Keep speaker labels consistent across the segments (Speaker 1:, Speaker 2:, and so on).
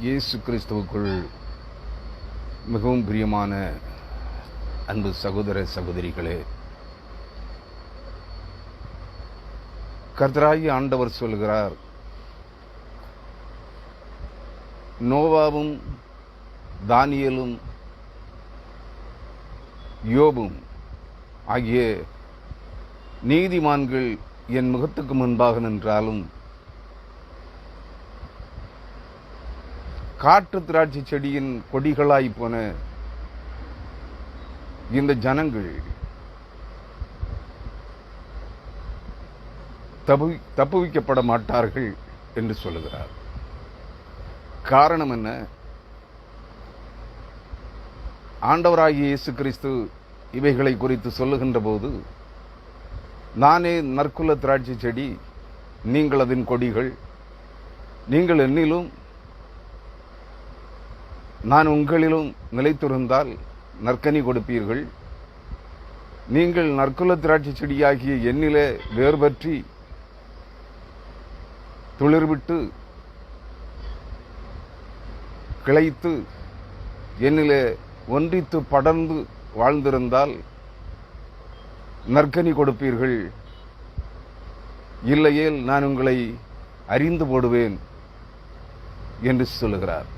Speaker 1: இயேசு கிறிஸ்துவுக்குள் மிகவும் பிரியமான அன்பு சகோதர சகோதரிகளே கர்த்தராகி ஆண்டவர் சொல்கிறார் நோவாவும் தானியலும் யோபும் ஆகிய நீதிமான்கள் என் முகத்துக்கு முன்பாக நின்றாலும் காற்று திராட்சை செடியின் கொடிகளாய் போன இந்த ஜனங்கள் தப்பு தப்புவிக்கப்பட மாட்டார்கள் என்று சொல்லுகிறார். காரணம் என்ன? ஆண்டவராகிய இயேசு கிறிஸ்து இவைகளை குறித்து சொல்லுகின்ற போது நானே நற்குல திராட்சை செடி நீங்கள் அதன் கொடிகள் நீங்கள் என்னிலும் நான் உங்களிலும் நிலைத்திருந்தால் நற்கனி கொடுப்பீர்கள். நீங்கள் நற்குல திராட்சை செடியாகிய எண்ணிலே வேர்பற்றி துளிர்விட்டு கிளைத்து என்னிலே ஒன்றித்து படர்ந்து வாழ்ந்திருந்தால் நற்கனி கொடுப்பீர்கள். இல்லையேல் நான் உங்களை அறிந்து போடுவேன் என்று சொல்லுகிறார்.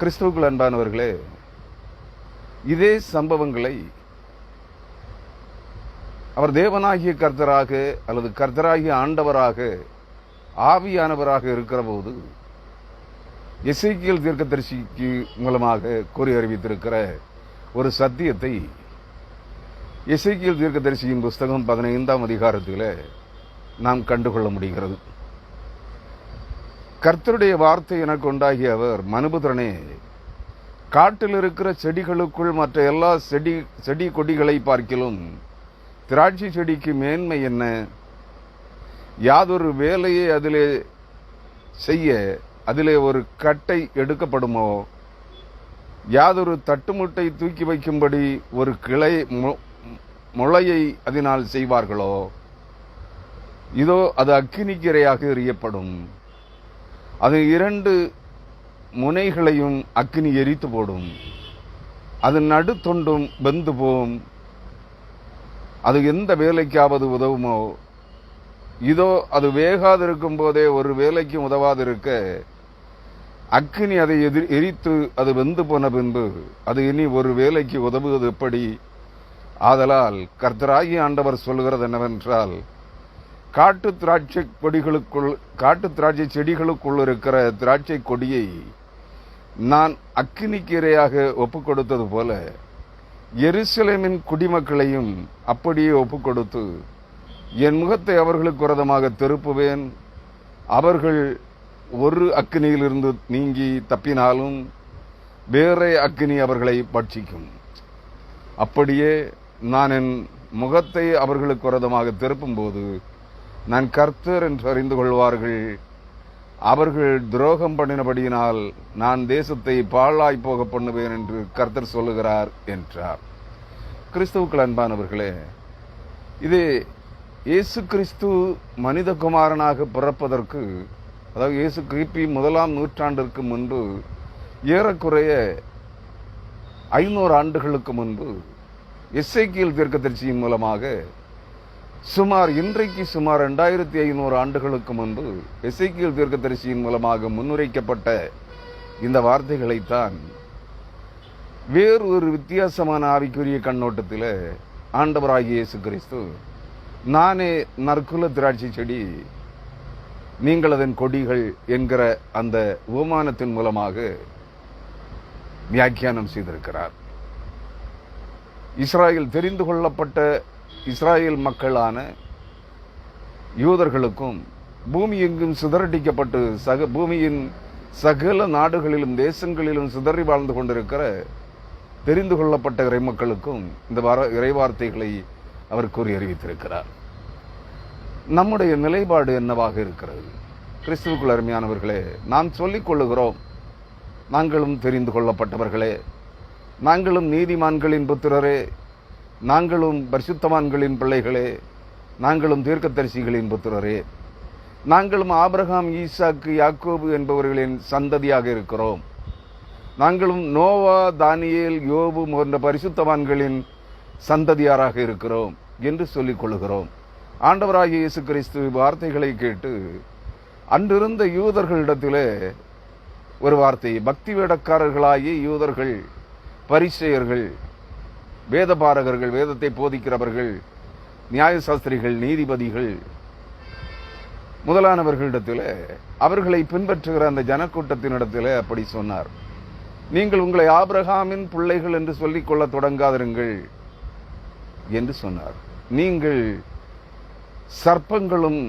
Speaker 1: கிறிஸ்துவுக்குள் அன்பானவர்களே இதே சம்பவங்களை அவர் தேவனாகிய கர்த்தராக அல்லது கர்த்தராகிய ஆண்டவராக ஆவியானவராக இருக்கிற போது எசைக்கியல் தீர்க்கதரிசிக்கு மூலமாக கூறி அறிவித்திருக்கிற ஒரு சத்தியத்தை எசைக்கியல் தீர்க்கதரிசியின் புஸ்தகம் பதினைந்தாம் அதிகாரத்தில் நாம் கண்டுகொள்ள முடிகிறது. கர்த்தருடைய வார்த்தை எனக்கு உண்டாகிய அவர் மனுபுத்திரனே காட்டில் இருக்கிற செடிகளுக்குள் மற்ற எல்லா செடி செடி கொடிகளை பார்க்கிலும் திராட்சை செடிக்கு மேன்மை என்ன? யாதொரு வேலையை அதிலே செய்ய அதிலே ஒரு கட்டை எடுக்கப்படுமோ? யாதொரு தட்டுமுட்டை தூக்கி வைக்கும்படி ஒரு கிளை முளையை அதனால் செய்வார்களோ? இதோ அது அக்கினிக்கிரையாக எறியப்படும். அது இரண்டு முனைகளையும் அக்னி எரித்து போடும். அது நடுத்தொண்டும் வெந்து போகும் அது எந்த வேலைக்காவது உதவுமோ? இதோ அது வேகாதிருக்கும் போதே ஒரு வேலைக்கும் உதவாதிருக்க அக்னி அதை எதிர் எரித்து அது வெந்து போன பின்பு அது இனி ஒரு வேலைக்கு உதவுவது எப்படி? ஆதலால் கர்த்தராகி ஆண்டவர் சொல்லுகிறது என்னவென்றால் காட்டு திராட்சை கொடிகளுக்குள் காட்டு திராட்சை செடிகளுக்குள் இருக்கிற திராட்சை கொடியை நான் அக்கினிக்கீரையாக ஒப்பு கொடுத்தது போல எருசலேமின் குடிமக்களையும் அப்படியே ஒப்பு கொடுத்து என் முகத்தை அவர்களுக்கு விரதமாக திருப்புவேன். அவர்கள் ஒரு அக்கினியிலிருந்து நீங்கி தப்பினாலும் வேறே அக்கினி அவர்களை பட்சிக்கும். அப்படியே நான் என் முகத்தை அவர்களுக்கு விரதமாக திருப்பும்போது நான் கர்த்தர் என்று அறிந்து கொள்வார்கள். அவர்கள் துரோகம் பண்ணினபடியினால் நான் தேசத்தை பாழாய் போக பண்ணுவேன் என்று கர்த்தர் சொல்லுகிறார் என்றார். கிறிஸ்துவுக்கள் அன்பானவர்களே இது இயேசு கிறிஸ்து மனிதகுமாரனாக பிறப்பதற்கு அதாவது இயேசு கிபி முதலாம் நூற்றாண்டிற்கு முன்பு ஏறக்குறைய ஐநூறு ஆண்டுகளுக்கு முன்பு எஸ்ஐக்கியல் தீர்க்கதரிசியின் மூலமாக சுமார் இன்றைக்கு சுமார் ரெண்டாயிரத்தி ஐநூறு ஆண்டுகளுக்கு முன்பு எசைக்கியல் தீர்க்கதரிசியின் மூலமாக முன்னுரைக்கப்பட்ட இந்த வார்த்தைகளைத்தான் வேறு ஒரு வித்தியாசமான ஆவிக்குரிய கண்ணோட்டத்தில் ஆண்டவராகிய இயேசு கிறிஸ்து நானே நற்குல திராட்சை செடி நீங்கள் அதன் கொடிகள் என்கிற அந்த உபமானத்தின் மூலமாக வியாக்கியானம் செய்திருக்கிறார். இஸ்ராயல் தெரிந்து கொள்ளப்பட்ட இஸ்ராயேல் மக்களான யூதர்களுக்கும் பூமி எங்கும் சிதறடிக்கப்பட்டு சக பூமியின் சகல நாடுகளிலும் தேசங்களிலும் சிதறி வாழ்ந்து கொண்டிருக்கிற தெரிந்து கொள்ளப்பட்ட இறைமக்களுக்கும் இந்த வர இறைவார்த்தைகளை அவர் கூறி அறிவித்திருக்கிறார். நம்முடைய நிலைப்பாடு என்னவாக இருக்கிறது? கிறிஸ்துவுக்குள் அருமையானவர்களே நாம் சொல்லிக் கொள்ளுகிறோம் நாங்களும் தெரிந்து கொள்ளப்பட்டவர்களே நாங்களும் நீதிமான்களின் புத்திரரே நாங்களும் பரிசுத்தவான்களின் பிள்ளைகளே நாங்களும் தீர்க்கதரிசிகளின் புத்திரரே நாங்களும் ஆபிரகாம் ஈசாக்கு யாக்கோபு என்பவர்களின் சந்ததியாக இருக்கிறோம். நாங்களும் நோவா தானியேல் யோபு போன்ற பரிசுத்தவான்களின் சந்ததியாராக இருக்கிறோம் என்று சொல்லிக் கொள்கிறோம். ஆண்டவராகிய இயேசு கிறிஸ்து வார்த்தைகளை கேட்டு அன்றிருந்த யூதர்களிடத்திலே ஒரு வார்த்தை பக்தி வேடக்காரர்களாகிய யூதர்கள் பரிசெயர்கள் வேதபாரகர்கள் வேதத்தை போதிக்கிறவர்கள் நியாயசாஸ்திரிகள் நீதிபதிகள் முதலானவர்களிடத்தில் அவர்களை பின்பற்றுகிற அந்த ஜனக்கூட்டத்தினிடத்தில் அப்படி சொன்னார். நீங்கள் உங்களை ஆபிரகாமின் பிள்ளைகள் என்று சொல்லிக்கொள்ள தொடங்காதிருங்கள் என்று சொன்னார். நீங்கள் சர்ப்பங்களும்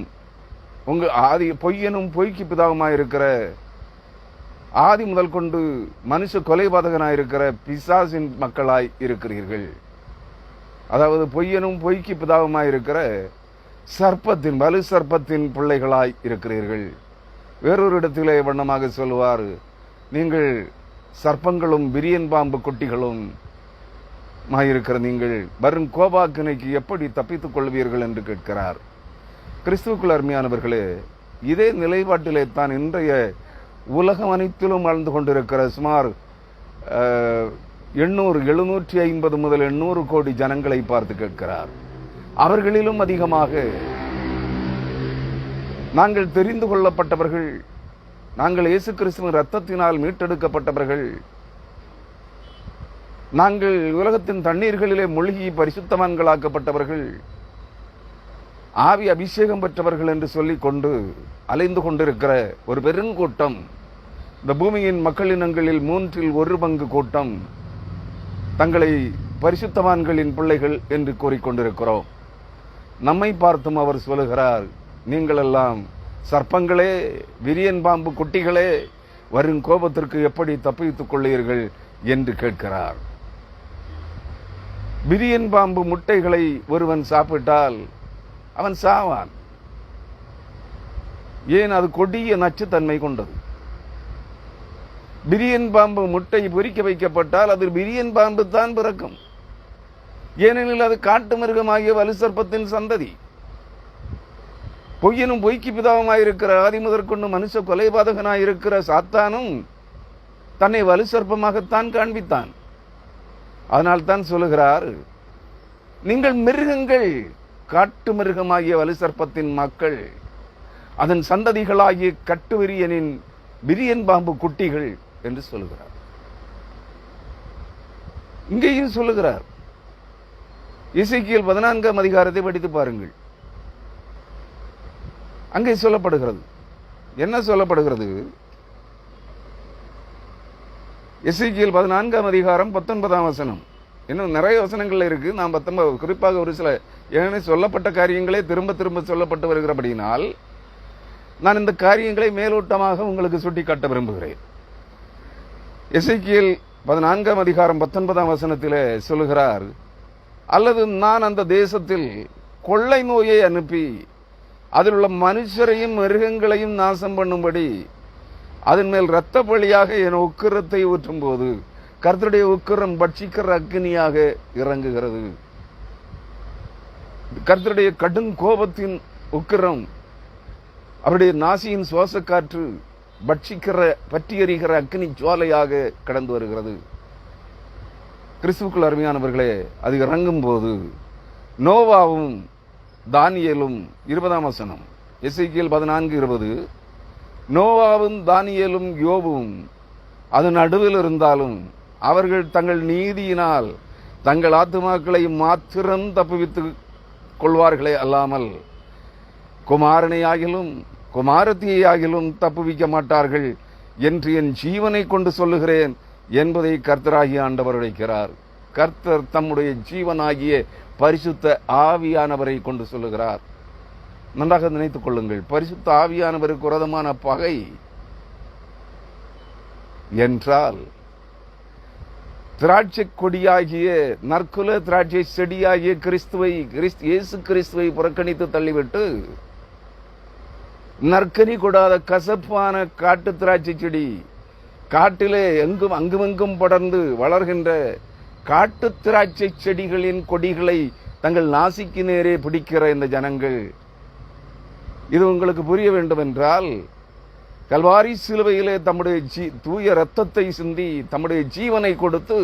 Speaker 1: உங்கள் ஆதி பொய்யனும் பொய்க்கு பிதாவுமாயிருக்கிற ஆதி முதல் கொண்டு மனுஷ கொலைபாதகனாயிருக்கிற பிசாசின் மக்களாய் இருக்கிறீர்கள். அதாவது பொய்யனும் பொய்க்கு பிதாவுமாயிருக்கிற சர்ப்பத்தின் வலு சர்ப்பத்தின் பிள்ளைகளாய் இருக்கிறீர்கள். வேறொரு இடத்திலே வண்ணமாக சொல்லுவார் நீங்கள் சர்ப்பங்களும் விரியன் பாம்பு குட்டிகளும் இருக்கிற நீங்கள் வரும் கோபாக்கினைக்கு எப்படி தப்பித்துக் கொள்வீர்கள்? என்று கேட்கிறார். கிறிஸ்துவுக்குள் அருமையானவர்களே இதே நிலைப்பாட்டிலே தான் இன்றைய உலகம் அனைத்திலும் வாழ்ந்து கொண்டிருக்கிற சுமார் எண்ணூறு எழுநூற்றி ஐம்பது முதல் எண்ணூறு கோடி ஜனங்களை பார்த்து கேட்கிறார். அவர்களிலும் அதிகமாக நாங்கள் தெரிந்து கொள்ளப்பட்டவர்கள் நாங்கள் இயேசு கிறிஸ்துவின் ரத்தத்தினால் மீட்டெடுக்கப்பட்டவர்கள் நாங்கள் உலகத்தின் தண்ணீர்களிலே மூழ்கி பரிசுத்தவான்களாக்கப்பட்டவர்கள் ஆவி அபிஷேகம் பெற்றவர்கள் என்று சொல்லி கொண்டு அலைந்து கொண்டிருக்கிற ஒரு பெருங்கூட்டம் இந்த பூமியின் மக்களினங்களில் மூன்றில் ஒரு பங்கு கூட்டம் தங்களை பரிசுத்தவான்களின் பிள்ளைகள் என்று கூறிக்கொண்டிருக்கிறோம். நம்மை பார்த்தும் அவர் சொல்லுகிறார் நீங்களெல்லாம் சர்ப்பங்களே விரியன் பாம்பு குட்டிகளே வரும் கோபத்திற்கு எப்படி தப்பித்துக் கொள்ளீர்கள் என்று கேட்கிறார். விரியன் பாம்பு முட்டைகளை ஒருவன் சாப்பிட்டால் அவன் சாவான். ஏன் அது கொடிய நச்சுத்தன்மை கொண்டது? பிரியன் பாம்பு முட்டை பொறிக்க வைக்கப்பட்டால் அது பிரியன் பாம்பு தான் பிறக்கும். ஏனெனில் அது காட்டு மிருகமாகிய வலுசற்பத்தின் சந்ததி. பொய்யனும் பொய்க்கு பிதாவுமாயிருக்கிற ஆதி முதற்கொண்டு மனுஷ கொலைபாதகனாயிருக்கிற சாத்தானும் தன்னை வலுசற்பமாகத்தான் காண்பித்தான். அதனால் தான் சொல்லுகிறார் நீங்கள் மிருகங்கள் காட்டு மிருகமாகிய வலுசற்பத்தின் மக்கள் அதன் சந்ததிகளாகிய கட்டுவிரியனின் விரியன் பாம்பு குட்டிகள் என்று சொல்லுகிறார். இங்கேயும் சொல்லுகிறார். இசைக்கியல் பதினான்காம் அதிகாரத்தை படித்து பாருங்கள். அங்கே சொல்லப்படுகிறது. என்ன சொல்லப்படுகிறது? இசைக்கியல் பதினான்காம் அதிகாரம் பத்தொன்பதாம் வசனம். இன்னும் நிறைய வசனங்கள் இருக்கு. நான் பத்தொன்பது குறிப்பாக ஒரு சில ஏனெனில் சொல்லப்பட்ட காரியங்களே திரும்ப திரும்ப சொல்லப்பட்டு வருகிறபடியினால் நான் இந்த காரியங்களை மேலோட்டமாக உங்களுக்கு சுட்டிக்காட்ட விரும்புகிறேன். இசைக்கியல் பதினான்காம் அதிகாரம் பத்தொன்பதாம் வசனத்தில் சொல்லுகிறார் அல்லது நான் அந்த தேசத்தில் கொள்ளை நோயை அனுப்பி அதில் உள்ள மனுஷரையும் மிருகங்களையும் நாசம் பண்ணும்படி அதன் மேல் இரத்த பலியாக என் உக்கிரத்தை ஊற்றும் போது கர்த்தருடைய உக்கிரம் பட்சிக்கிற அக்னியாக இறங்குகிறது. கர்த்தருடைய கடும் கோபத்தின் உக்கிரம் அவருடைய நாசியின் சுவாச காற்று பட்சிக்கிற பற்றி எறிகிற அக்னி ஜுவாலையாக கடந்து வருகிறது. கிறிஸ்துவுக்குள் அருமையானவர்களே அது இறங்கும் போது நோவாவும் தானியலும் இருபதாம் வசனம் எஸ்ஐக்கியல் பதினான்கு இருபது நோவாவும் தானியலும் யோபும் அது நடுவில் இருந்தாலும் அவர்கள் தங்கள் நீதியினால் தங்கள் ஆத்துமாக்களை மாத்திரம் தப்புவித்து கொள்வார்களே அல்லாமல் குமாரனையாகிலும் குமாரத்தியாகிலும் தப்புவிக்க மாட்டார்கள் என்று என் ஜீவனை கொண்டு சொல்லுகிறேன் என்பதை கர்த்தராகிய ஆண்டவர் அழைக்கிறார் கர்த்தர் தம்முடைய ஜீவனாகிய பரிசுத்த ஆவியானவரை கொண்டு சொல்லுகிறார். நன்றாக நினைத்துக் கொள்ளுங்கள் பரிசுத்த ஆவியானவருக்கு உரதமான பகை என்றால் திராட்சை கொடியாகிய நற்குல திராட்சை செடியாகிய கிறிஸ்துவை கிறிஸ்து இயேசு கிறிஸ்துவை புறக்கணித்து தள்ளிவிட்டு நற்கனி கொடாத கசப்பான காட்டு திராட்சை செடி காட்டிலே எங்கும் அங்குமெங்கும் படர்ந்து வளர்கின்ற காட்டு திராட்சை செடிகளின் கொடிகளை தங்கள் நாசிக்கு நேரே பிடிக்கிற இந்த ஜனங்கள். இது உங்களுக்கு புரிய வேண்டும் என்றால் கல்வாரி சிலுவையிலே தம்முடைய ஜீ தூய ரத்தத்தை சிந்தி தம்முடைய ஜீவனை கொடுத்து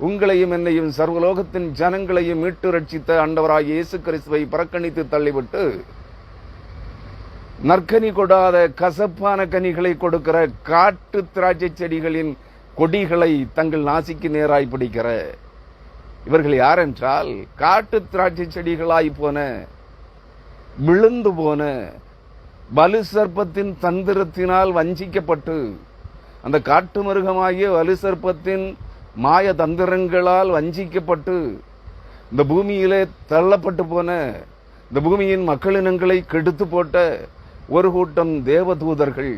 Speaker 1: உங்களையும் என்னையும் சர்வலோகத்தின் ஜனங்களையும் மீட்டு ரட்சித்த அண்டவராக இயேசு கிறிஸ்துவை புறக்கணித்து தள்ளிவிட்டு நற்கனி கொடாத கசப்பான கனிகளை கொடுக்கிற காட்டு திராட்சை செடிகளின் கொடிகளை தங்கள் நாசிக்கு நேராய் பிடிக்கிற. இவர்கள் யாரென்றால் காட்டு திராட்சை செடிகளாய் போன விழுந்து போன பலு சர்ப்பத்தின் தந்திரத்தினால் வஞ்சிக்கப்பட்டு அந்த காட்டு மிருகமாகிய வலு சர்ப்பத்தின் மாய தந்திரங்களால் வஞ்சிக்கப்பட்டு இந்த பூமியிலே தள்ளப்பட்டு போன இந்த பூமியின் மக்களினங்களை கெடுத்து போட்ட ஒரு கூட்டம் தேவதூதர்கள்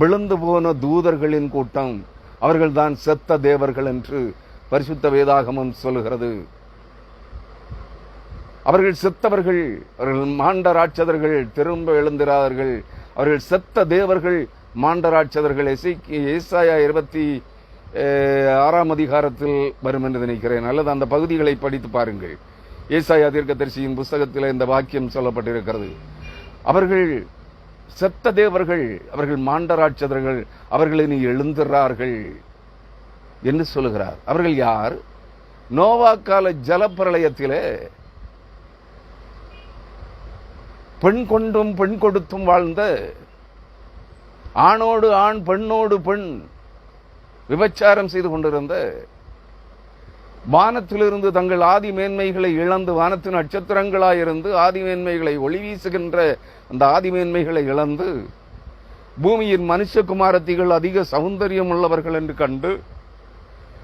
Speaker 1: விழுந்து போன தூதர்களின் கூட்டம். அவர்கள்தான் செத்த தேவர்கள் என்று பரிசுத்த வேதாகமம் சொல்லுகிறது. அவர்கள் செத்தவர்கள் அவர்கள் மாண்டராட்சதர்கள் திரும்ப எழுந்திராதர்கள் அவர்கள் செத்த தேவர்கள் மாண்டராட்சதர்கள் எசை ஏசாயா இருபத்தி ஆறாம் அதிகாரத்தில் வரும் என்று நினைக்கிறேன். அல்லது அந்த பகுதிகளை படித்து பாருங்கள். ஏசாயா தீர்க்கதரிசியின் புஸ்தகத்தில் இந்த வாக்கியம் சொல்லப்பட்டிருக்கிறது. அவர்கள் செத்த தேவர்கள் அவர்கள் மாண்டராட்சதர்கள் அவர்கள் இனி எழுந்துறார்கள் என்று சொல்லுகிறார். அவர்கள் யார்? நோவா கால ஜலப்பிரளயத்திலே பெண் கொண்டும் பெண் கொடுத்தும் வாழ்ந்த ஆணோடு ஆண் பெண்ணோடு பெண் விபச்சாரம் செய்து கொண்டிருந்த வானத்திலிருந்து தங்கள் ஆதி மேன்மைகளை இழந்து வானத்தின் நட்சத்திரங்களாயிருந்து ஆதி மேன்மைகளை ஒளி வீசுகின்ற அந்த ஆதி மேன்மைகளை இழந்து பூமியின் மனுஷகுமாரத்திகள் அதிக சௌந்தரியம் உள்ளவர்கள் என்று கண்டு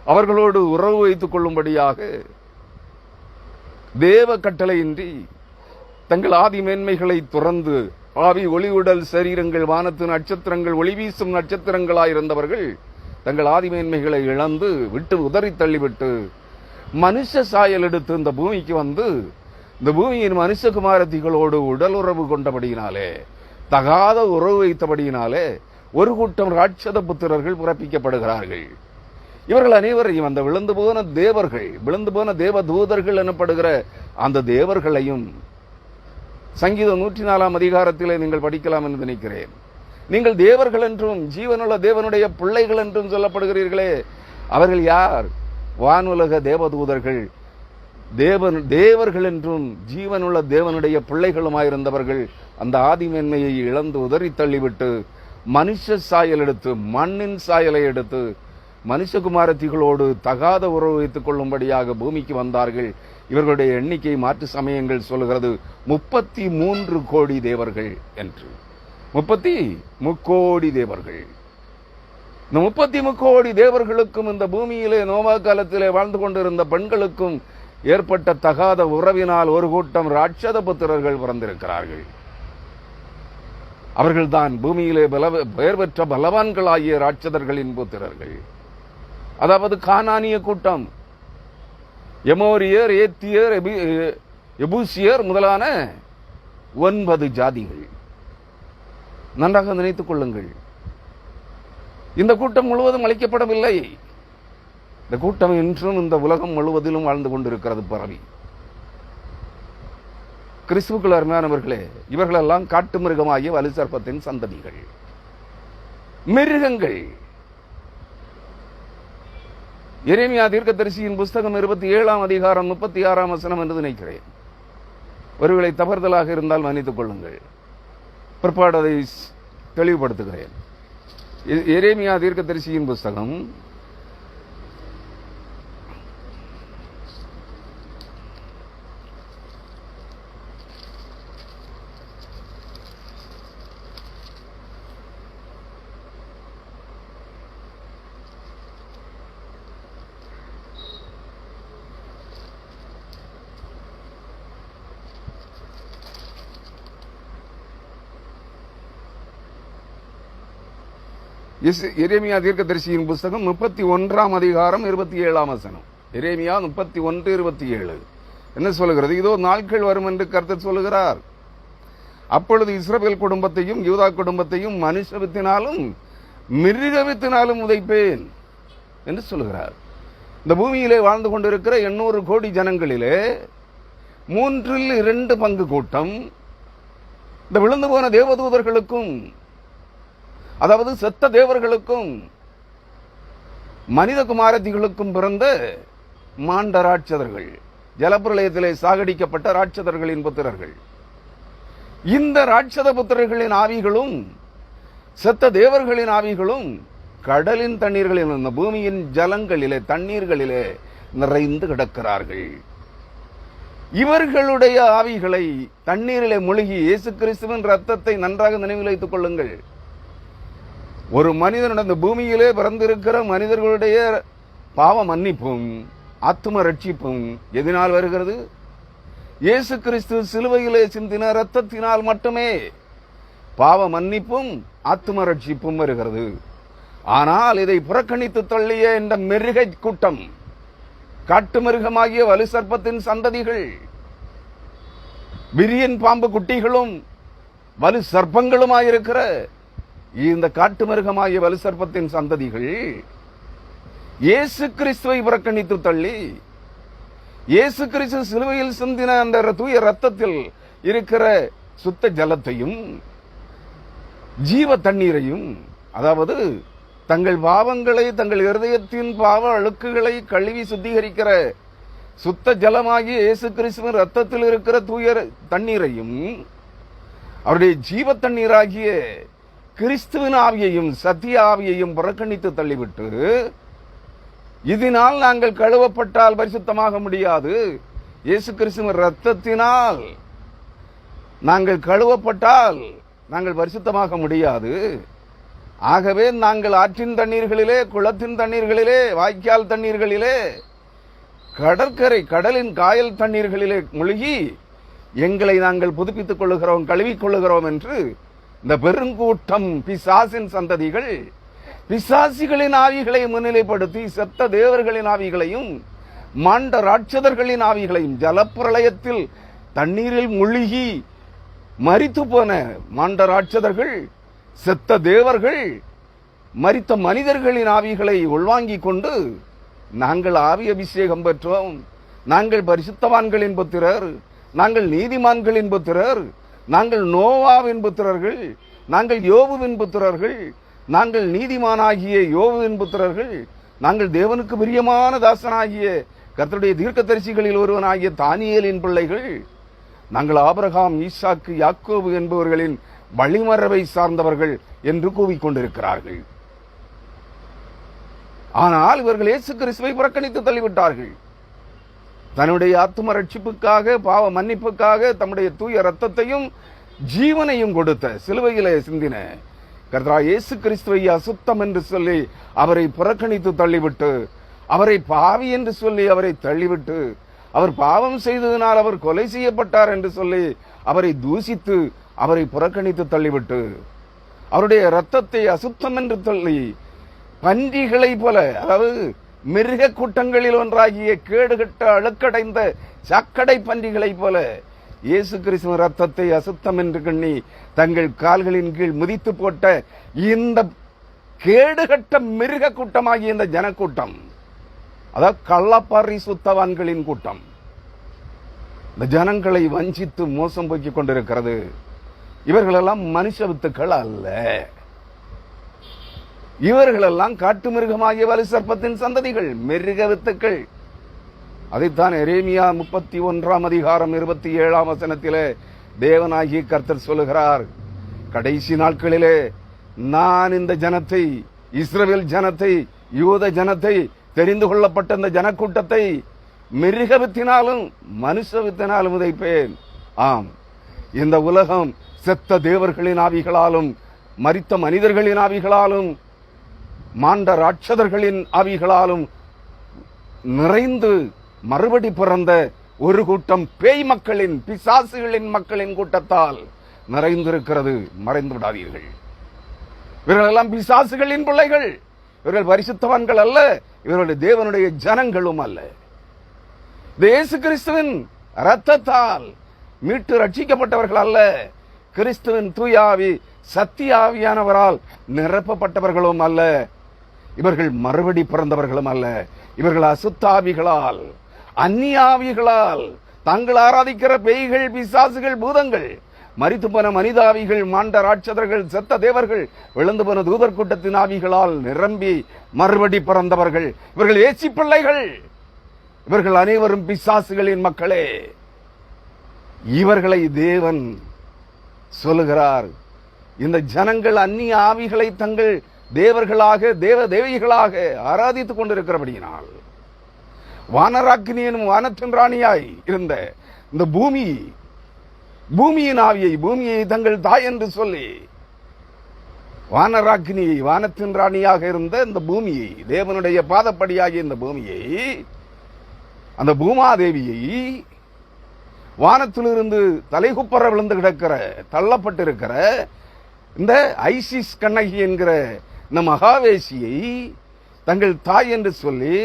Speaker 1: அவர்களோடு உறவு வைத்துக் கொள்ளும்படியாக தேவ கட்டளையின்றி தங்கள் ஆதி மேன்மைகளை துறந்து ஆவி ஒளிவுடல் சரீரங்கள் வானத்து நட்சத்திரங்கள் ஒளி வீசும் நட்சத்திரங்களாயிருந்தவர்கள் தங்கள் ஆதி மேன்மைகளை இழந்து விட்டு உதறி தள்ளிவிட்டு மனுஷ சாயல் எடுத்து இந்த பூமிக்கு வந்து இந்த பூமியின் மனுஷகுமாரதிகளோடு உடல் உறவு கொண்டபடியினாலே தகாத உறவு வைத்தபடியினாலே ஒரு கூட்டம் ராட்சத புத்திரர்கள் பிறப்பிக்கப்படுகிறார்கள். இவர்கள் அனைவரையும் அந்த விழுந்து போன தேவர்கள் விழுந்து போன தேவ தூதர்கள் எனப்படுகிற அந்த தேவர்களையும் சங்கீதம் நூற்றி நாலாம் அதிகாரத்திலே நீங்கள் படிக்கலாம் என்று நினைக்கிறேன். நீங்கள் தேவர்கள் என்றும் ஜீவனுள்ள தேவனுடைய பிள்ளைகள் என்றும் சொல்லப்படுகிறீர்களே. அவர்கள் யார்? வானுலக தேவதூதர்கள். தேவன் தேவர்கள் என்றும் ஜீவனுள்ள தேவனுடைய பிள்ளைகளுமாயிருந்தவர்கள் அந்த ஆதிமென்மையை இழந்து உதறி தள்ளிவிட்டு மனுஷ சாயல் எடுத்து மண்ணின் சாயலை எடுத்து மனுஷகுமாரத்திகளோடு தகாத உறவு வைத்துக் கொள்ளும்படியாக பூமிக்கு வந்தார்கள். இவர்களுடைய எண்ணிக்கை மாற்று சமயங்கள் சொல்லுகிறது முப்பத்தி மூன்று கோடி தேவர்கள் என்று. முப்பத்தி முக்கோடி தேவர்கள். இந்த முப்பத்தி முக்கோடி தேவர்களுக்கும் இந்த பூமியிலே நோவா காலத்திலே வாழ்ந்து கொண்டிருந்த பெண்களுக்கும் ஏற்பட்ட தகாத உறவினால் ஒரு கூட்டம் ராட்சத புத்திரர்கள் பிறந்திருக்கிறார்கள். அவர்கள்தான் பூமியிலே பல பெயர் பெற்ற பலவான்களாகிய ராட்சதர்களின் புத்திரர்கள். அதாவது கானானிய கூட்டம். எமோரியர் ஏத்தியர் எபி- எபூசியர் முதலான ஒன்பது ஜாதிகள். நன்றாக நினைத்துக் கொள்ளுங்கள். இந்த கூட்டம் முழுவதும் அளிக்கப்படவில்லை. இந்த கூட்டம் இன்றும் இந்த உலகம் முழுவதிலும் வாழ்ந்து கொண்டிருக்கிறது பரவி. கிறிஸ்துவுக்குள் அருமையானவர்களே இவர்களெல்லாம் காட்டு மிருகமாகிய வலுசர்ப்பத்தின் சந்ததிகள். மிருகங்கள். எரேமியா தீர்க்கதரிசியின் புஸ்தகம் இருபத்தி ஏழாம் அதிகாரம் முப்பத்தி ஆறாம் வசனம் என்று நினைக்கிறேன். ஒருவேளை தவறுதலாக இருந்தால் மன்னித்துக் கொள்ளுங்கள். பிற்பாடு அதை தெளிவுபடுத்துகிறேன். எரேமியா தீர்க்கதரிசியின் புஸ்தகம் எஸ்- எரேமியா தீர்க்கதரிசியின் புஸ்தகம் முப்பத்தி ஒன்றாம் அதிகாரம் இருபத்தி ஏழாம் வசனம். எரேமியா முப்பத்தி ஒன்று இருபத்தி ஏழு. என்ன சொல்லுகிறது? இதோ நாட்கள் வரும் என்று கருத்து சொல்லுகிறார். அப்பொழுது இஸ்ரவேல் குடும்பத்தையும் யூதா குடும்பத்தையும் மனுஷவித்தினாலும் மிருகவித்தினாலும் உதைப்பேன் என்று சொல்லுகிறார். இந்த பூமியிலே வாழ்ந்து கொண்டிருக்கிற எண்ணூறு கோடி ஜனங்களிலே மூன்றில் இரண்டு பங்கு கூட்டம். இந்த விழுந்து போன தேவதூதர்களுக்கும் அதாவது செத்த தேவர்களுக்கும் மனித குமாரதிகளுக்கும் பிறந்த மாண்ட ராட்சதர்கள் ஜலப்பிரளயத்திலே சாகடிக்கப்பட்ட ராட்சதர்களின் புத்திரர்கள். இந்த ராட்சத புத்திரர்களின் ஆவிகளும் செத்த தேவர்களின் ஆவிகளும் கடலின் தண்ணீர்களில் இந்த பூமியின் ஜலங்களிலே தண்ணீர்களிலே நிறைந்து கிடக்கிறார்கள். இவர்களுடைய ஆவிகளை தண்ணீரிலே மூழ்கி இயேசு கிறிஸ்துவின் ரத்தத்தை நன்றாக நினைவில் வைத்துக் கொள்ளுங்கள். ஒரு மனிதனுடைய இந்த பூமியிலே பிறந்திருக்கிற மனிதர்களுடைய பாவ மன்னிப்பும் ஆத்தும ரட்சிப்பும் எதனால் வருகிறது? இயேசு கிறிஸ்து சிலுவையிலே சிந்தின ரத்தத்தினால் மட்டுமே பாவ மன்னிப்பும் ஆத்தும ரட்சிப்பும் வருகிறது. ஆனால் இதை புறக்கணித்து தள்ளிய இந்த மிருக கூட்டம் காட்டு மிருகமாகிய வலு சர்ப்பத்தின் சந்ததிகள் விரியன் பாம்பு குட்டிகளும் வலு சர்ப்பங்களுமாயிருக்கிற இந்த காட்டு மிருகமாகிய வலு சர்ப்பத்தின் சந்ததிகள் இயேசு கிறிஸ்துவை புறக்கணித்து தள்ளி இயேசு கிறிஸ்து சிலுவையில் சிந்தின அந்த தூய ரத்தத்தில் இருக்கிற சுத்த ஜலத்தையும் ஜீவ தண்ணீரையும் அதாவது தங்கள் பாவங்களை தங்கள் இருதயத்தின் பாவ அழுக்குகளை கழுவி சுத்திகரிக்கிற சுத்த ஜலமாகிய இயேசு கிறிஸ்துவின் ரத்தத்தில் இருக்கிற தூய தண்ணீரையும் அவருடைய ஜீவ தண்ணீராகிய கிறிஸ்துவின் ஆவியையும் சத்திய ஆவியையும் புறக்கணித்து தள்ளிவிட்டு இதனால் நாங்கள் கழுவப்பட்டால் பரிசுத்தமாக முடியாது. இயேசு கிறிஸ்துவின் ரத்தத்தினால் நாங்கள் கழுவப்பட்டால் நாங்கள் பரிசுத்தமாக முடியாது. ஆகவே நாங்கள் ஆற்றின் தண்ணீர்களிலே குளத்தின் தண்ணீர்களிலே வாய்க்கால் தண்ணீர்களிலே கடற்கரை கடலின் காயல் தண்ணீர்களிலே மூழ்கி எங்களை நாங்கள் புதுப்பித்துக் கொள்ளுகிறோம் கழுவிக்கொள்ளுகிறோம் என்று இந்த பெருங்கூட்டம் பிசாசின் சந்ததிகள் பிசாசிகளின் ஆவிகளை முன்னிலைப்படுத்தி செத்த தேவர்களின் ஆவிகளையும் மாண்ட ராட்சதர்களின் ஆவிகளையும் ஜலப்பிரளயத்தில் தண்ணீரில் முழுகி மறித்து போன மாண்ட ராட்சதர்கள் செத்த தேவர்கள் மரித்த மனிதர்களின் ஆவிகளை உள்வாங்கிக் கொண்டு நாங்கள் ஆவி அபிஷேகம் பெற்றோம். நாங்கள் பரிசுத்தவான்களின் புத்திரர் நாங்கள் நீதிமான்களின் புத்திரர் நாங்கள் நோவாவின் புத்திரர்கள் நாங்கள் யோபுவின் புத்திரர்கள் நாங்கள் நீதிமானாகிய யோபுவின் புத்திரர்கள் நாங்கள் தேவனுக்கு பிரியமான தாசனாகிய கர்த்தருடைய தீர்க்கதரிசிகளில் ஒருவனாகிய தானியலின் பிள்ளைகள் நாங்கள் ஆபரகாம் ஈசாக்கு யாக்கோபு என்பவர்களின் வழிமரபை சார்ந்தவர்கள் என்று கூவிக்கொண்டிருக்கிறார்கள். ஆனால் இவர்கள் இயேசு கிறிஸ்துவை புறக்கணித்து தள்ளிவிட்டார்கள். தன்னுடைய ஆத்தும ரட்சிப்புக்காக பாவ மன்னிப்புக்காக தம்முடைய தூய ரத்தத்தையும் ஜீவனையும் கொடுத்த சிலுவையிலே சிந்தின கர்த்தரா இயேசு கிறிஸ்துவை அசுத்தம் என்று சொல்லி அவரை புறக்கணித்து தள்ளிவிட்டு அவரை பாவி என்று சொல்லி அவரை தள்ளிவிட்டு அவர் பாவம் செய்ததினால் அவர் கொலை செய்யப்பட்டார் என்று சொல்லி அவரை தூசித்து அவரை புறக்கணித்து தள்ளிவிட்டு அவருடைய ரத்தத்தை அசுத்தம் என்று தள்ளி பன்றிகளை போல அதாவது மிருக கூட்டங்களில் ஒன்றாகிய கேடுகட்ட அழுக்கடைந்த சாக்கடை பன்றிகளைப் போல இயேசு கிறிஸ்துவ ரத்தத்தை அசுத்தம் என்று கண்ணி தங்கள் கால்களின் கீழ் முதித்து போட்ட இந்த கேடுகட்ட மிருக கூட்டமாகிய இந்த ஜனக்கூட்டம் அதாவது கள்ளப்பாரி சுத்தவான்களின் கூட்டம் இந்த ஜனங்களை வஞ்சித்து மோசம் போக்கிக் கொண்டிருக்கிறது. இவர்களெல்லாம் மனுஷ வித்துக்கள் அல்ல. இவர்களெல்லாம் காட்டு மிருகமாகிய வலு சர்ப்பத்தின் சந்ததிகள் மிருக வித்துக்கள். அதைத்தான் எரேமியா முப்பத்தி ஒன்றாம் அதிகாரம் இருபத்தி ஏழாம் வசனத்திலே தேவனாகிய கர்த்தர் சொல்லுகிறார். கடைசி நாட்களிலே நான் இந்த ஜனத்தை இஸ்ரேல் ஜனத்தை யூத ஜனத்தை தெரிந்து கொள்ளப்பட்ட இந்த ஜனக்கூட்டத்தை மிருக வித்தினாலும் மனுஷ வித்தினாலும் உதைப்பேன். ஆம். இந்த உலகம் செத்த தேவர்களின் ஆவிகளாலும் மரித்த மனிதர்களின் ஆவிகளாலும் மாண்ட ராட்சதர்களின் ஆவிகளாலும் நிறைந்து மறுபடி பிறந்த ஒரு கூட்டம் பேய் மக்களின் பிசாசுகளின் மக்களின் கூட்டத்தால் நிறைந்திருக்கிறது. மறைந்து விடாதீர்கள். இவர்கள் எல்லாம் பிசாசுகளின் பிள்ளைகள். இவர்கள் பரிசுத்தவான்கள் அல்ல. இவர்களுடைய தேவனுடைய ஜனங்களும் அல்ல. இயேசு கிறிஸ்துவின் ரத்தத்தால் மீட்டு ரட்சிக்கப்பட்டவர்கள் அல்ல. கிறிஸ்துவின் தூயாவி சத்தியாவியானவரால் நிரப்பப்பட்டவர்களும் அல்ல. இவர்கள் மறுபடி பிறந்தவர்களும் அல்ல. இவர்கள் அசுத்தாவிகளால் அந்நியாவிகளால் தாங்கள் ஆராதிக்கிற பேய்கள் பிசாசுகள் பூதங்கள் மறித்து போன மனிதாவிகள் மாண்ட ராட்சதர்கள் செத்த தேவர்கள் விழுந்து போன தூதர் கூட்டத்தின் ஆவிகளால் நிரம்பி மறுபடி பிறந்தவர்கள். இவர்கள் ஏசி பிள்ளைகள். இவர்கள் அனைவரும் பிசாசுகளின் மக்களே. இவர்களை தேவன் சொல்லுகிறார். இந்த ஜனங்கள் அந்நிய ஆவிகளை தங்கள் தேவர்களாக தேவ தேவிகளாக ஆராதித்துக் கொண்டிருக்கிறபடியினால் வானராக்கினியனும் வானத்தின் ராணியாய் இருந்த இந்த பூமி பூமியின் ஆவியை பூமியை தங்கள் தாய் என்று சொல்லி வானராக்கினியை வானத்தின் ராணியாக இருந்த இந்த பூமியை தேவனுடைய பாதப்படியாகிய இந்த பூமியை அந்த பூமாதேவியை வானத்திலிருந்து தலைகுப்பற விழுந்து கிடக்கிற தள்ளப்பட்டிருக்கிற இந்த ஐசிஸ் கண்ணகி என்கிற இந்த மகாவேசியை தங்கள் தாய் என்று சொல்லி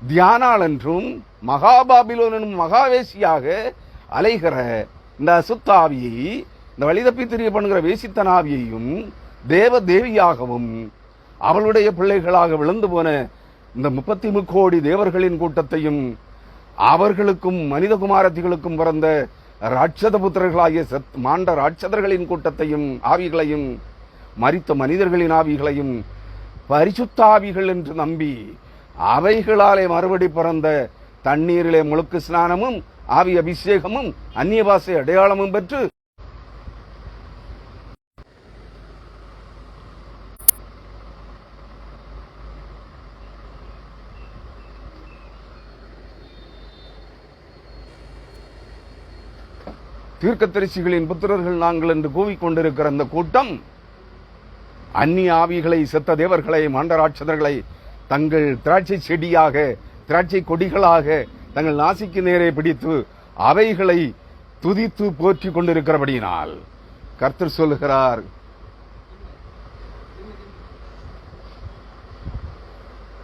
Speaker 1: தியானாள் என்றும் மகாபாபிலோன் மகாவேசியாக அலைகிற இந்த அசுத்தாவியை இந்த வழிதப்பி தெரிய பண்ணுகிற வேசித்தனாவியையும் தேவ தேவியாகவும் அவளுடைய பிள்ளைகளாக விழுந்து போன இந்த முப்பத்தி முக்கோடி தேவர்களின் கூட்டத்தையும் அவர்களுக்கும் மனித குமாரத்திகளுக்கும் பிறந்த ராட்சத புத்திரர்களாகிய சத் மாண்ட ராட்சதர்களின் கூட்டத்தையும் ஆவிகளையும் மறித்த மனிதர்களின் ஆவிகளையும் பரிசுத்தாவிகள் என்று நம்பி அவைகளாலே மறுபடி பிறந்த தண்ணீரிலே முழுக்கு ஸ்நானமும் ஆவி அபிஷேகமும் அந்நிய பாசை அடையாளமும் பெற்று தீர்க்கதரிசிகளின் புத்திரர்கள் நாங்கள் என்று கூவிக்கொண்டிருக்கிற அந்த கூட்டம் அந்நிய ஆவிகளை செத்த தேவர்களை மாண்டராட்சதர்களை தங்கள் திராட்சை செடியாக திராட்சை கொடிகளாக தங்கள் நாசிக்கு நேரே பிடித்து அவைகளை துதித்து போற்றி கொண்டிருக்கிறபடியினால் கர்த்தர் சொல்லுகிறார்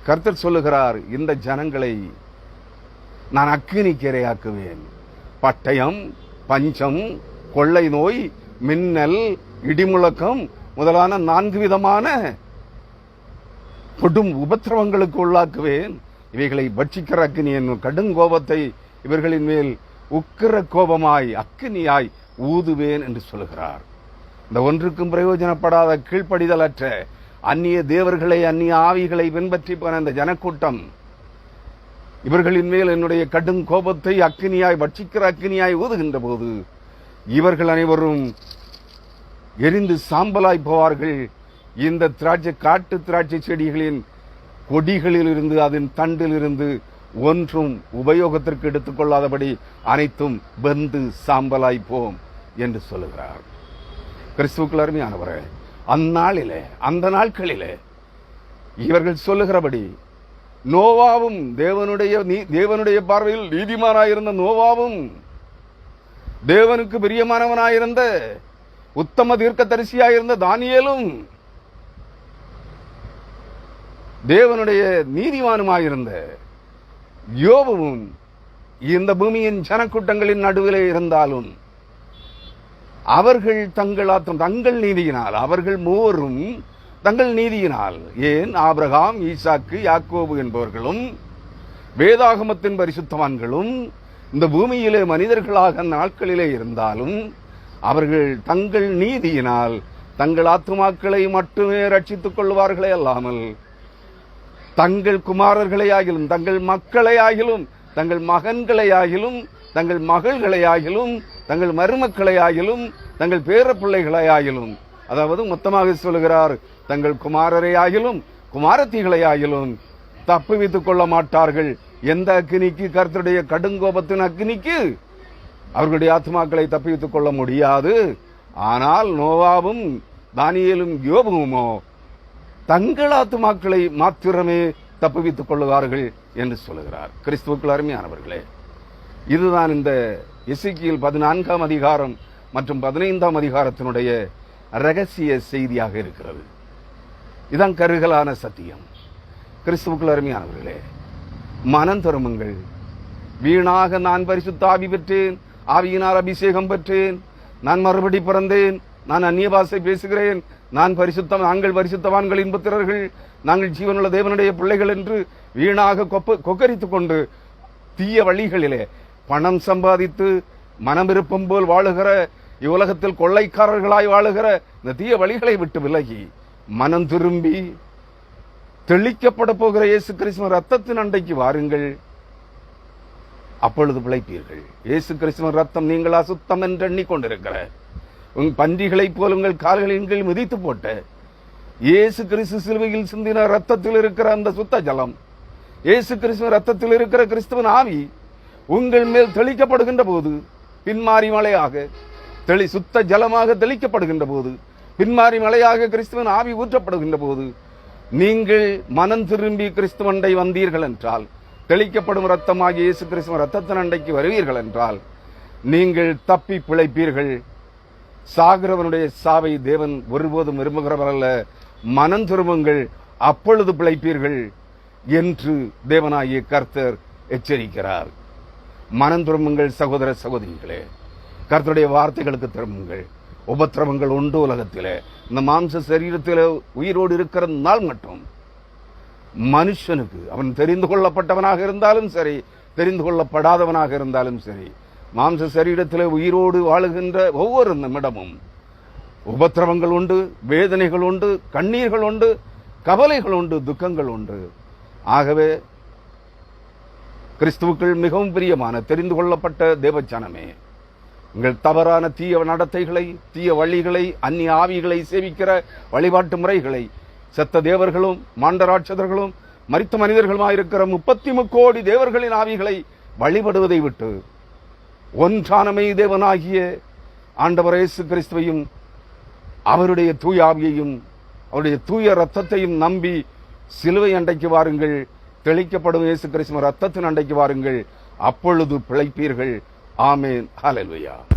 Speaker 1: கர்த்தர் சொல்லுகிறார் இந்த ஜனங்களை நான் அக்கினி இரையாக்குவேன் பட்டயம் பஞ்சம் கொள்ளை நோய் மின்னல் இடிமுழக்கம் முதலான நான்கு விதமான கொடும் உபத்திரவங்களுக்கு உள்ளாக்குவேன். இவைகளை பட்சிக்கிற அக்கினி என்னும் கடுங்கோபத்தை இவர்களின் மேல் உக்கிர கோபமாய் அக்கினியாய் ஊதுவேன் என்று சொல்லுகிறார். இந்த ஒன்றுக்கும் பிரயோஜனப்படாத கீழ்ப்படிதலற்ற அந்நிய தேவர்களை அந்நிய ஆவிகளை பின்பற்றி போன இந்த ஜனக்கூட்டம் இவர்களின் மேல் என்னுடைய கடும் கோபத்தை அக்கினியாய் பட்சிக்கிற அக்கினியாய் ஊதுகின்ற போது இவர்கள் அனைவரும் எரிந்து சாம்பலாய் போவார்கள் இந்த திராட்சை காட்டு திராட்சை செடிகளின் கொடிகளில் இருந்து அதன் தண்டில் இருந்து ஒன்றும் உபயோகத்திற்கு எடுத்துக்கொள்ளாதபடி அனைத்தும் வெந்து சாம்பலாய் போம் என்று சொல்லுகிறார். கிறிஸ்துவுக்குள் அருமையானவரே அந்நாளிலே அந்த நாட்களிலே இவர்கள் சொல்லுகிறபடி நோவாவும் தேவனுடைய நீ- தேவனுடைய பார்வையில் நீதிமானாயிருந்த நோவாவும் தேவனுக்கு பிரியமானவனாயிருந்த உத்தம தீர்க்கதரிசியாயிருந்த தானியலும் தேவனுடைய நீதிமானுமாயிருந்த யோபுவும் இந்த பூமியின் ஜனக்கூட்டங்களின் நடுவிலே இருந்தாலும் அவர்கள் தங்கள் ஆத்தம் தங்கள் நீதியினால் அவர்கள் மூவரும் தங்கள் நீதியினால் ஏன் ஆபிரகாம் ஈசாக்கு யாக்கோபு என்பவர்களும் வேதாகமத்தின் பரிசுத்தவான்களும் இந்த பூமியிலே மனிதர்களாக நாட்களிலே இருந்தாலும் அவர்கள் தங்கள் நீதியினால் தங்கள் ஆத்துமாக்களை மட்டுமே ரட்சித்துக் கொள்வார்களே அல்லாமல் தங்கள் குமாரர்களை ஆகிலும் தங்கள் மக்களை ஆகிலும் தங்கள் மகன்களை ஆகிலும் தங்கள் மகள்களை ஆகிலும் தங்கள் மருமக்களை ஆகிலும் தங்கள் பேரப்பிள்ளைகளை ஆகிலும் அதாவது மொத்தமாக சொல்லுகிறார் தங்கள் குமாரரை ஆகிலும் குமாரத்திகளை ஆகிலும் தப்புவித்துக் கொள்ள மாட்டார்கள். எந்த அக்னிக்கு கர்த்தருடைய கடுங்கோபத்தின் அக்னிக்கு? அவர்களுடைய ஆத்மாக்களை தப்பித்துக் கொள்ள முடியாது. ஆனால் நோவாவும் தானியலும் யோபுமோ தங்கள் ஆத்மாக்களை மாத்திரமே தப்புவித்துக் கொள்ளுவார்கள் என்று சொல்லுகிறார். கிறிஸ்துவுக்குள் அருமையானவர்களே இதுதான் இந்த இசுக்கியில் பதினான்காம் அதிகாரம் மற்றும் பதினைந்தாம் அதிகாரத்தினுடைய ரகசிய செய்தியாக இருக்கிறது. இதான் கருகலான சத்தியம். கிறிஸ்துவுக்குள் அருமையானவர்களே மனம் திரும்புங்கள். வீணாக நான் பரிசுத்தாபி பெற்றேன். ஆவியினால் அபிஷேகம் பெற்றேன். நான் மறுபடி பிறந்தேன். நான் அந்நிய பாசை பேசுகிறேன். நான் பரிசுத்தம் நாங்கள் பரிசுத்தவான்கள் இன்பத்திரர்கள் நாங்கள் ஜீவனுள்ள தேவனுடைய பிள்ளைகள் என்று வீணாக கொப்ப கொக்கரித்துக் கொண்டு தீய வழிகளிலே பணம் சம்பாதித்து மனம் விருப்பம் போல் வாழுகிற இவ்வுலகத்தில் கொள்ளைக்காரர்களாய் வாழுகிற இந்த தீய வழிகளை விட்டு விலகி மனம் திரும்பி தெளிக்கப்பட போகிற இயேசு கிறிஸ்துவ ரத்தத்தின் அண்டைக்கு வாருங்கள். அப்பொழுது பிழைப்பீர்கள். இயேசு கிறிஸ்துவ ரத்தம் நீங்கள் அசுத்தம் என்று எண்ணிக்கொண்டிருக்கிற. உங் பன்றிகளைப் போல் உங்கள் கால்களின் கீழ் மிதித்து போட்ட. இயேசு கிறிஸ்து சிலுவையில் சிந்தின ரத்தத்தில் இருக்கிற அந்த சுத்த ஜலம் இயேசு கிறிஸ்துவ ரத்தத்தில் இருக்கிற கிறிஸ்துவன் ஆவி உங்கள் மேல் தெளிக்கப்படுகின்ற போது பின்மாறி மலையாக தெளி சுத்த ஜலமாக தெளிக்கப்படுகின்ற போது பின்மாறி மலையாக கிறிஸ்துவன் ஆவி ஊற்றப்படுகின்ற போது நீங்கள் மனம் திரும்பி கிறிஸ்துவண்டை வந்தீர்கள் என்றால் தெளிக்கப்படும் ரத்தமாகிய இயேசு கிறிஸ்துவ ரத்தத்தின் அண்டைக்கு வருவீர்கள் என்றால் நீங்கள் தப்பி பிழைப்பீர்கள். சாகிறவனுடைய சாவை தேவன் ஒருபோதும் விரும்புகிறவர் அல்ல. மனம் திரும்புங்கள் அப்பொழுது பிழைப்பீர்கள் என்று தேவனாகிய கர்த்தர் எச்சரிக்கிறார். மனம் திரும்புங்கள் சகோதர சகோதரிகளே. கர்த்தருடைய வார்த்தைகளுக்கு திரும்புங்கள். உபத்திரவங்கள் உண்டு உலகத்திலே. இந்த மாம்ச சரீரத்தில் உயிரோடு இருக்கிற நாள் மட்டும். மனுஷனுக்கு அவன் தெரிந்து கொள்ளப்பட்டவனாக இருந்தாலும் சரி தெரிந்து கொள்ளப்படாதவனாக இருந்தாலும் சரி மாம்ச சரீரத்தில் உயிரோடு வாழுகின்ற ஒவ்வொரு நிமிடமும் உபத்திரவங்கள் உண்டு வேதனைகள் உண்டு கண்ணீர்கள் உண்டு கவலைகள் உண்டு துக்கங்கள் உண்டு. ஆகவே கிறிஸ்துவுக்கள் மிகவும் பிரியமான தெரிந்து கொள்ளப்பட்ட தேவச்சனமே உங்கள் தவறான தீய நடத்தைகளை தீய வழிகளை அந்நிய ஆவிகளை சேவிக்கிற வழிபாட்டு முறைகளை செத்த தேவர்களும் மாண்டராட்சதர்களும் மரித்த மனிதர்களுமாயிருக்கிற முப்பத்தி முக்கோடி தேவர்களின் ஆவிகளை வழிபடுவதை விட்டு ஒன்றானமை தேவனாகிய ஆண்டவர் இயேசு கிறிஸ்துவையும் அவருடைய தூய ஆவியையும் அவருடைய தூய ரத்தத்தையும் நம்பி சிலுவை அண்டைக்கு வாருங்கள் தெளிக்கப்படும் இயேசு கிறிஸ்துவ ரத்தத்தின் அண்டைக்கு வாருங்கள் அப்பொழுது பிழைப்பீர்கள். ஆமேன். ஹலல்வையா